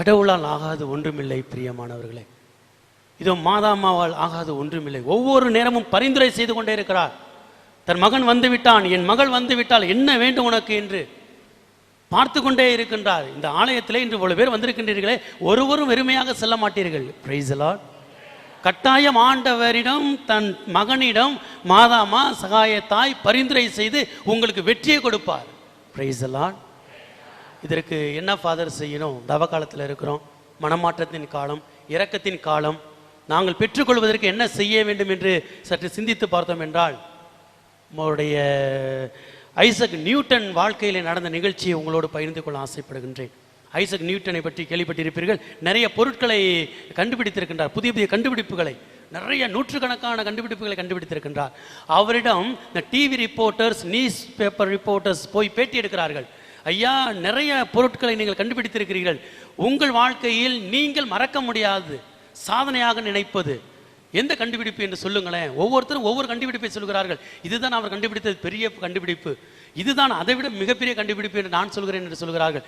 கடவுளால் ஆகாது ஒன்றுமில்லை பிரியமானவர்களே. இதோ மாதாமாவால் ஆகாது ஒன்றுமில்லை. ஒவ்வொரு நேரமும் பரிந்துரை செய்து கொண்டே இருக்கிறார். தன் மகன் வந்து விட்டான் என் மகள் வந்து விட்டால் என்ன வேண்டும் உனக்கு என்று பார்த்து கொண்டே இருக்கின்றார். இந்த ஆலயத்தில் இன்று இவ்வளவு பேர் வந்திருக்கின்றீர்களே ஒருவரும் வெறுமையாக செல்ல மாட்டீர்கள். பிரைஸ் கட்டாயம் ஆண்டவரிடம் தன் மகனிடம் மாதாமா சகாயத்தாய் பரிந்துரை செய்து உங்களுக்கு வெற்றியை கொடுப்பார். பிரைஸ் இதற்கு என்ன ஃபாதர் செய்யணும்? தவ காலத்தில் இருக்கிறோம். மனமாற்றத்தின் காலம் இரக்கத்தின் காலம். நாங்கள் பெற்றுக்கொள்வதற்கு என்ன செய்ய வேண்டும் என்று சற்று சிந்தித்து பார்த்தோம் என்றால் உங்களுடைய ஐசக் நியூட்டன் வாழ்க்கையில் நடந்த நிகழ்ச்சியை உங்களோடு பகிர்ந்து கொள்ள ஆசைப்படுகின்றேன். ஐசக் நியூட்டனை பற்றி கேள்விப்பட்டிருப்பீர்கள். நிறைய பொருட்களை கண்டுபிடித்திருக்கின்றார். புதிய புதிய கண்டுபிடிப்புகளை நிறைய நூற்றுக்கணக்கான கண்டுபிடிப்புகளை கண்டுபிடித்திருக்கின்றார். அவரிடம் இந்த TV reporters news paper reporters போய் பேட்டி எடுக்கிறார்கள். ஐயா நிறைய பொருட்களை நீங்கள் கண்டுபிடித்திருக்கிறீர்கள். உங்கள் வாழ்க்கையில் நீங்கள் மறக்க முடியாது. சாதனையாக நினைப்பது. எந்த கண்டுபிடிப்பு என்று சொல்லுங்களேன். ஒவ்வொருத்தரும் ஒவ்வொரு கண்டுபிடிப்பை சொல்கிறார்கள். இதுதான் அவர் கண்டுபிடித்தது பெரிய கண்டுபிடிப்பு. இதுதான் அதை விட மிகப்பெரிய கண்டுபிடிப்பு என்று நான் சொல்கிறேன் என்று சொல்கிறார்கள்.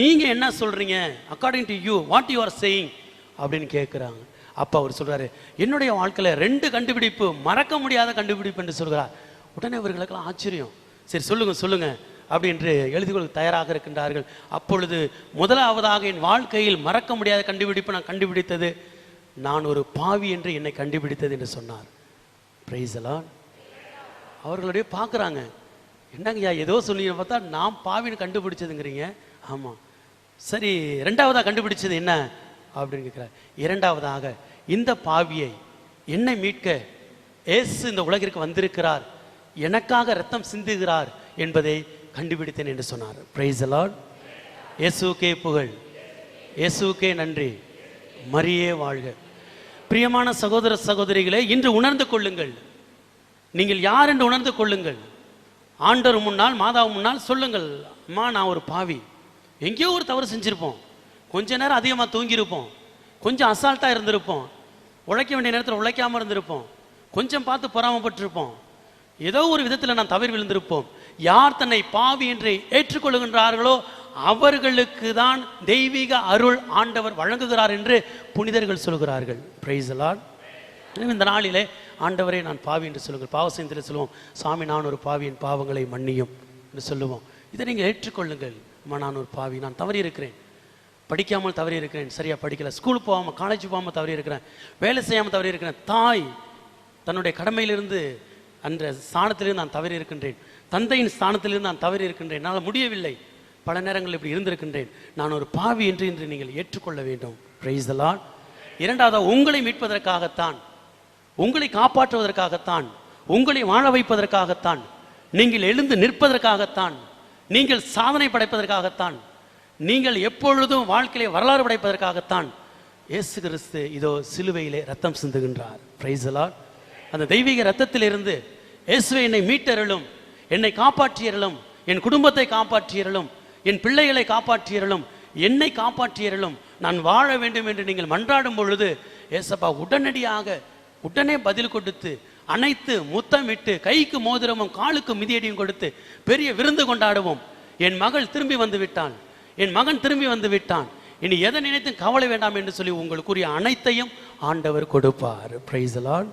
நீங்கள் என்ன சொல்கிறீங்க according to you what you are saying அப்படின்னு கேட்குறாங்க. அப்போ அவர் சொல்கிறாரு என்னுடைய வாழ்க்கையில் ரெண்டு கண்டுபிடிப்பு மறக்க முடியாத கண்டுபிடிப்பு என்று சொல்கிறார். உடனே இவர்களுக்கெல்லாம் ஆச்சரியம். சரி சொல்லுங்கள் சொல்லுங்கள் அப்படி என்று எழுதி தயாராக இருக்கின்றார்கள். அப்பொழுது முதலாவதாக என் வாழ்க்கையில் மறக்க முடியாத கண்டுபிடிப்பு நான் கண்டுபிடித்தது நான் ஒரு பாவி என்று என்னை கண்டுபிடித்தது என்று சொன்னார். பிரைசலான் அவர்களுடைய பார்க்குறாங்க. என்னங்கய்யா ஏதோ சொன்னீங்க பார்த்தா நான் பாவின்னு கண்டுபிடிச்சதுங்கிறீங்க. ஆமாம் சரி ரெண்டாவதாக கண்டுபிடிச்சது என்ன? அப்படின்னு கேட்குறார். இரண்டாவதாக இந்த பாவியை என்னை மீட்க ஏசு இந்த உலகிற்கு வந்திருக்கிறார். எனக்காக ரத்தம் சிந்துகிறார் என்பதை கண்டுபிடித்தேன் என்று சொன்னார். பிரைஸ் அலாட் இயேசுக்கே புகழ். இயேசுக்கே நன்றி. மரியே வாழ்க. பிரியமான சகோதர சகோதரிகளே இன்று உணர்ந்து கொள்ளுங்கள். நீங்கள் யார் என்று உணர்ந்து கொள்ளுங்கள். ஆண்டவர் முன்னால் மாதாவு முன்னால் சொல்லுங்கள் அம்மா நான் ஒரு பாவி. எங்கேயோ ஒரு தவறு செஞ்சுருப்போம். கொஞ்ச நேரம் அதிகமாக தூங்கியிருப்போம். கொஞ்சம் அசால்ட்டாக இருந்திருப்போம். உழைக்க வேண்டிய நேரத்தில் உழைக்காமல் இருந்திருப்போம். கொஞ்சம் பார்த்து பொறாமப்பட்டிருப்போம். ஏதோ ஒரு விதத்தில் நான் தவறி விழுந்திருப்போம். யார் தன்னை பாவி என்று ஏற்றுக்கொள்கின்றார்களோ அவர்களுக்கு தான் தெய்வீக அருள் ஆண்டவர் வழங்குகிறார் என்று புனிதர்கள் சொல்கிறார்கள். பிரைஸ் இந்த நாளிலே ஆண்டவரே நான் பாவி என்று சொல்லுங்கள். பாவசந்தில் சொல்லுவோம் சாமி நான் ஒரு பாவியின் பாவங்களை மன்னியும் என்று சொல்லுவோம். இதை நீங்கள் ஏற்றுக்கொள்ளுங்கள். அம்மா நான் ஒரு பாவி நான் தவறி இருக்கிறேன் படிக்காமல் தவறி இருக்கிறேன் சரியா படிக்கல. ஸ்கூல் போகாமல் காலேஜ் போகாமல் தவறி இருக்கிறேன் வேலை செய்யாமல் தவறி இருக்கிறேன் தாய் தன்னுடைய கடமையிலிருந்து அந்த ஸ்தானத்திலிருந்து நான் தவறி இருக்கின்றேன். தந்தையின் ஸ்தானத்திலிருந்து நான் தவறி இருக்கின்றேன். என்னால் முடியவில்லை. பல நேரங்களில் இப்படி இருந்திருக்கின்றேன். நான் ஒரு பாவி என்று இன்று நீங்கள் ஏற்றுக்கொள்ள வேண்டும். பிரைஸ் தலான் இரண்டாவது உங்களை மீட்பதற்காகத்தான். உங்களை காப்பாற்றுவதற்காகத்தான். உங்களை வாழ வைப்பதற்காகத்தான். நீங்கள் எழுந்து நிற்பதற்காகத்தான். நீங்கள் சாதனை படைப்பதற்காகத்தான். நீங்கள் எப்பொழுதும் வாழ்க்கையிலே வரலாறு படைப்பதற்காகத்தான். இயேசு கிறிஸ்து இதோ சிலுவையிலே ரத்தம் சிந்துகின்றார். பிரைஸ் லார்ட் அந்த தெய்வீக ரத்தத்திலிருந்து இயேசுவை என்னை மீட்டருளும் என்னை காப்பாற்றியறலும் என் குடும்பத்தை காப்பாற்றியறலும் என் பிள்ளைகளை காப்பாற்றியறலும் என்னை காப்பாற்றியறலும் நான் வாழ வேண்டும் என்று நீங்கள் மன்றாடும் பொழுது ஏசப்பா உடனடியாக உடனே பதில் கொடுத்து அனைத்து முத்தமிட்டு கைக்கு மோதிரமும் காலுக்கு மிதியடியும் கொடுத்து பெரிய விருந்து கொண்டாடுவோம். என் மகள் திரும்பி வந்து விட்டான் என் மகன் திரும்பி வந்து விட்டான். இனி எதை நினைத்தும் கவலை வேண்டாம் என்று சொல்லி உங்களுக்குரிய அனைத்தையும் ஆண்டவர் கொடுப்பார். Price Lord